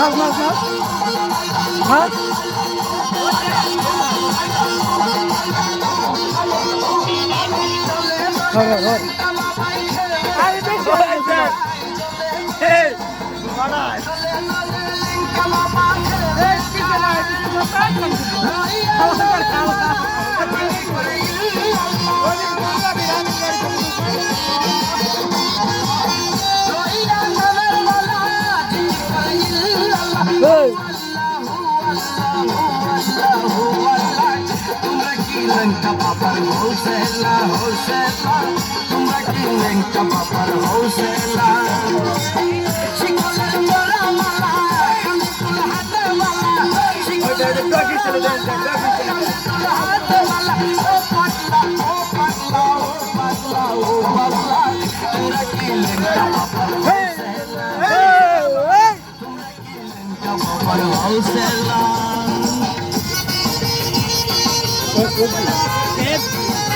মাছ মাছ মাছ মাছ ধর তোমরা কি লঙ্কা পাপার হোসেলা হোসেলা তোমরা কি লঙ্কা পাপার হোসেলা শিকলের মোরা মালা কান্দুল হাতে মালা শিকলের কান্দুল হাতে মালা। ও পাতলা ও পাতলা ও পাতলা ও পাতলা তোমরা কি লঙ্কা পাপার হোসেলা তোমরা কি লঙ্কা পাপার হোসেলা Profis.